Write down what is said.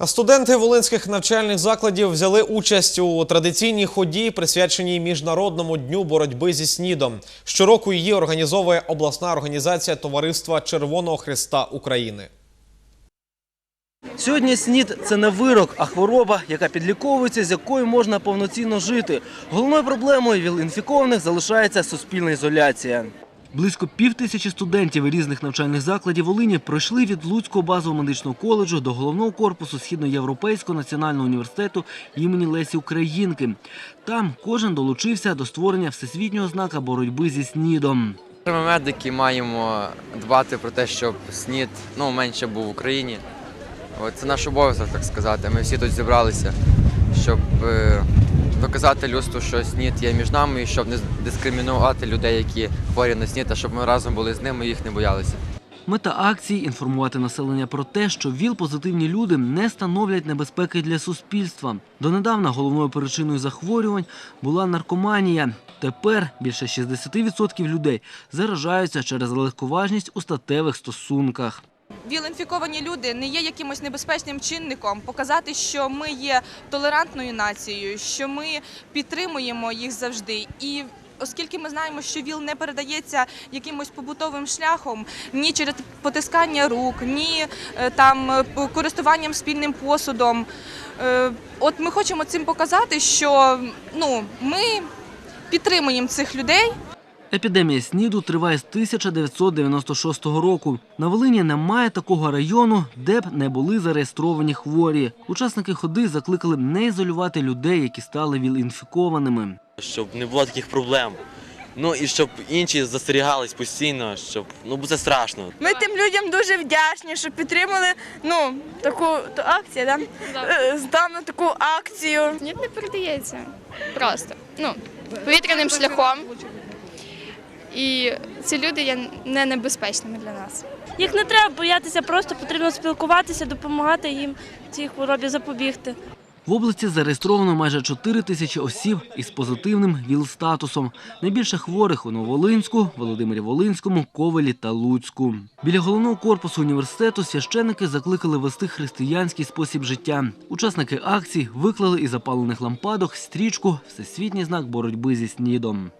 Студенти волинських навчальних закладів взяли участь у традиційній ході, присвяченій міжнародному дню боротьби зі снідом. Щороку її організовує обласна організація Товариства Червоного Христа України. Сьогодні СНІД – це не вирок, а хвороба, яка підліковується, з якою можна повноцінно жити. Головною проблемою віл-інфікованих залишається суспільна ізоляція. Близько пів тисячі студентів різних навчальних закладів Волині пройшли від Луцького базового медичного коледжу до головного корпусу Східноєвропейського національного університету імені Лесі Українки. Там кожен долучився до створення всесвітнього знака боротьби зі СНІДом. Ми медики маємо дбати про те, щоб СНІД ну, менше був в Україні. Це наш обов'язок, так сказати. Ми всі тут зібралися, щоб доказати людству, що СНІД є між нами, і щоб не дискримінувати людей, які хворі на СНІД, а щоб ми разом були з ними і їх не боялися. Мета акції – інформувати населення про те, що ВІЛ-позитивні люди не становлять небезпеки для суспільства. Донедавна головною причиною захворювань була наркоманія. Тепер більше 60% людей заражаються через легковажність у статевих стосунках. Віл-інфіковані люди не є якимось небезпечним чинником. Показати, що ми є толерантною нацією, що ми підтримуємо їх завжди. І оскільки ми знаємо, що ВІЛ не передається якимось побутовим шляхом, ні через потискання рук, ні е, там користуванням спільним посудом. Е, От ми хочемо цим показати, що ну ми підтримуємо цих людей. Епідемія СНІДу триває з 1996 року. На Волині немає такого району, де б не були зареєстровані хворі. Учасники ходи закликали не ізолювати людей, які стали ВІЛ-інфікованими. щоб не було таких проблем. Ну і щоб інші застерігались постійно, щоб ну бо це страшно. Ми тим людям дуже вдячні, що підтримали ну, таку то акцію, да? Е, таку акцію. Ні, не передається. Просто. Ну, повітряним шляхом. І ці люди є не небезпечними для нас. Їх не треба боятися, просто потрібно спілкуватися, допомагати їм цій хворобі запобігти. В області зареєстровано майже 4 тисячі осіб із позитивним ВІЛ-статусом. Найбільше хворих у Нововолинську, Володимирі Волинському, Ковелі та Луцьку. Біля головного корпусу університету священники закликали вести християнський спосіб життя. Учасники акції виклали із запалених лампадок стрічку Всесвітній знак боротьби зі СНІДом.